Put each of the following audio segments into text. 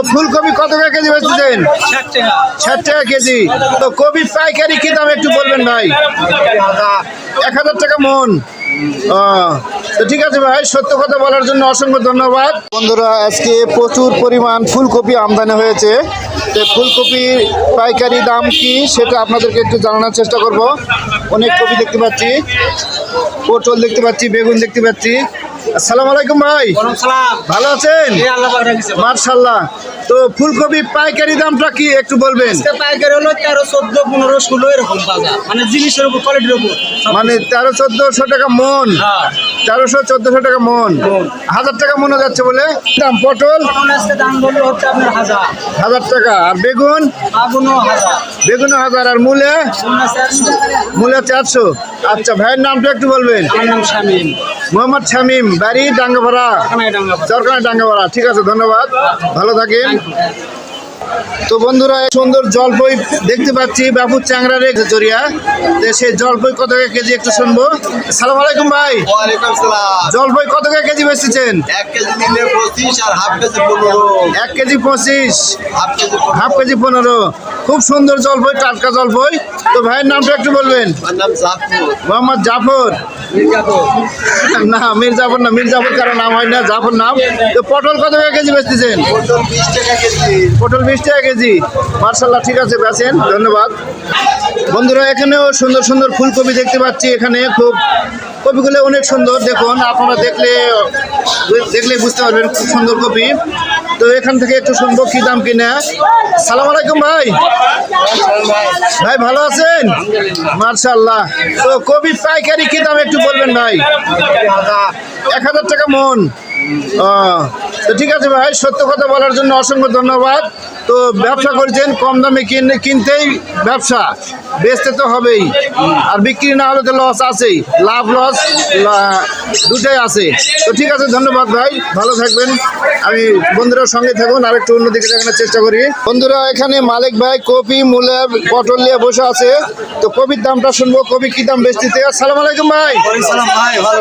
তো ফুলকপি কত টাকা কেজি বেচতেছেন ষাট টাকা। কেজি। তো কবি পাইকারি কি দাম একটু বলবেন ভাই? এক হাজার টাকা মন। তো ঠিক আছে ভাই সত্য কথা বলার জন্য অসংখ্য ধন্যবাদ। বন্ধুরা আজকে প্রচুর পরিমাণ ফুলকপি আমদানি হয়েছে। তো ফুলকপির পাইকারি দাম কি সেটা আপনাদেরকে একটু জানানোর চেষ্টা করব। অনেক কপি দেখতে পাচ্ছি পটল দেখতে পাচ্ছি বেগুন দেখতে পাচ্ছি। আসসালামু আলাইকুম ভাই। ভালো আছেন? মার্শাল্লাহ। তো ফুলকপি পাইকারি দামটা কি একটু বলবেন? পাইকারি হলো তেরো চোদ্দ পনেরো ষোলো এরকম বাজার। মানে জিনিসের উপর কোয়ালিটির উপর। মানে তেরো চোদ্দশো টাকা মন। হ্যাঁ। তেরোশো চোদ্দশো টাকা মন। হাজার টাকা মনে যাচ্ছে বলে? দাম পটল? দাম বলল হচ্ছে আপনার হাজার। হাজার টাকা। আর বেগুন? আগুনও হাজার। বেগুন হাজার। আর মূলে? মূলে চারশো। আচ্ছা ভাইয়ের নামটা একটু বলবেন? মোহাম্মদ শামিম। বাড়ি ডাঙ্গাপাড়া সরকারি ডাঙ্গাপাড়া ঠিক আছে ধন্যবাদ। ভালো থাকেন। তো বন্ধুরা সুন্দর জলপই দেখতে পাচ্ছি বাবু চ্যাংরার জরিয়া তো সেই জলপই কত কেজি একটু শুনব? সালাম আলাইকুম ভাই। জলপই কত কেজি বেচতেছেন এক কেজি নিলে পঁচিশ আর হাফ কেজি পনেরো। এক কেজি পঁচিশ। হাফ কেজি পনেরো। খুব সুন্দর জলপই টাটকা জলপই। তো ভাইয়ের নামটা একটু বলবেন? আমার নাম জাফর। মোহাম্মদ জাফর। না মির জাফর না মির জাফর কারও নাম হয় না জাফর নাম। তো পটল কত টাকা কেজি বেচতেছেন? পটল বিশ টাকা কেজি। পটল বিশ টাকা কেজি। মার্শাল্লাহ ঠিক আছে বেচেন ধন্যবাদ। বন্ধুরা এখানেও সুন্দর সুন্দর ফুলকপি দেখতে পাচ্ছি এখানে খুব কপিগুলো অনেক সুন্দর দেখুন আপনারা দেখলে দেখলে বুঝতে পারবেন খুব সুন্দর কপি। তো এখান থেকে একটু শুনব কি দাম কিনা। সালাম আলাইকুম ভাই। ভাই, ভালো আছেন? মার্শাল্লাহ। তো কবি পাইকারি কি দাম একটু বলবেন ভাই? এক হাজার টাকা মন। তো ঠিক আছে ভাই, সত্য কথা বলার জন্য অসংখ্য ধন্যবাদ। তো ব্যবসা করছেন কম দামে কিনে কিনতেই ব্যবসা। বেচতে তো হবেই। আর বিক্রি না হলে তো লস আছেই। লাভ লস দুটাই আছে। তো ঠিক আছে ধন্যবাদ ভাই। ভালো থাকবেন। আমি বন্ধুরা সঙ্গে থাকুন আর একটু অন্যদিকে দেখানোর চেষ্টা করি। বন্ধুরা এখানে মালিক ভাই কপি মূলে পটল নিয়ে বসে আছে। তো কপির দামটা শুনব। কপি কি দাম বেচতেছে? আসসালাম আলাইকুম ভাই।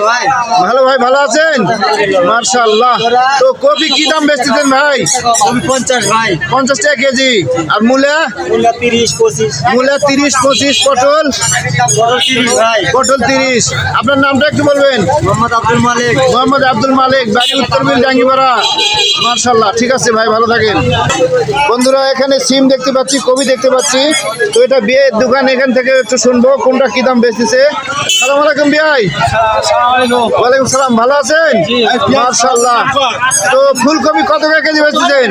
ভাই ভালো ভাই। ভালো আছেন? মার্শাল্লাহ তো কপি কি দাম বেচতেছেন ভাই? পঞ্চাশ ভাই। পঞ্চাশ টাকা কেজি। আর মূলা? মূলা তিরিশ পঁচিশ। পটল? পটল তিরিশ আপনার নামটা একটু বলবেন? মোহাম্মদ আব্দুল মালিক। মোহাম্মদ আব্দুল মালিক বাড়ি উত্তর বিল ডাঙ্গিপাড়া। মার্শাল্লাহ ঠিক আছে ভাই ভালো থাকেন। বন্ধুরা এখানে সিম দেখতে পাচ্ছি কবি দেখতে পাচ্ছি। তো এটা বিয়ের দোকান এখান থেকে একটু শুনব কোনটা কি দাম বেচতেছে। সালাম আলাইকুম বিয়াই ওয়ালাইকুম সালাম ভালো আছেন? মার্শাল্লাহ তো ফুলকপি কত করে কেজি বেচতেছেন?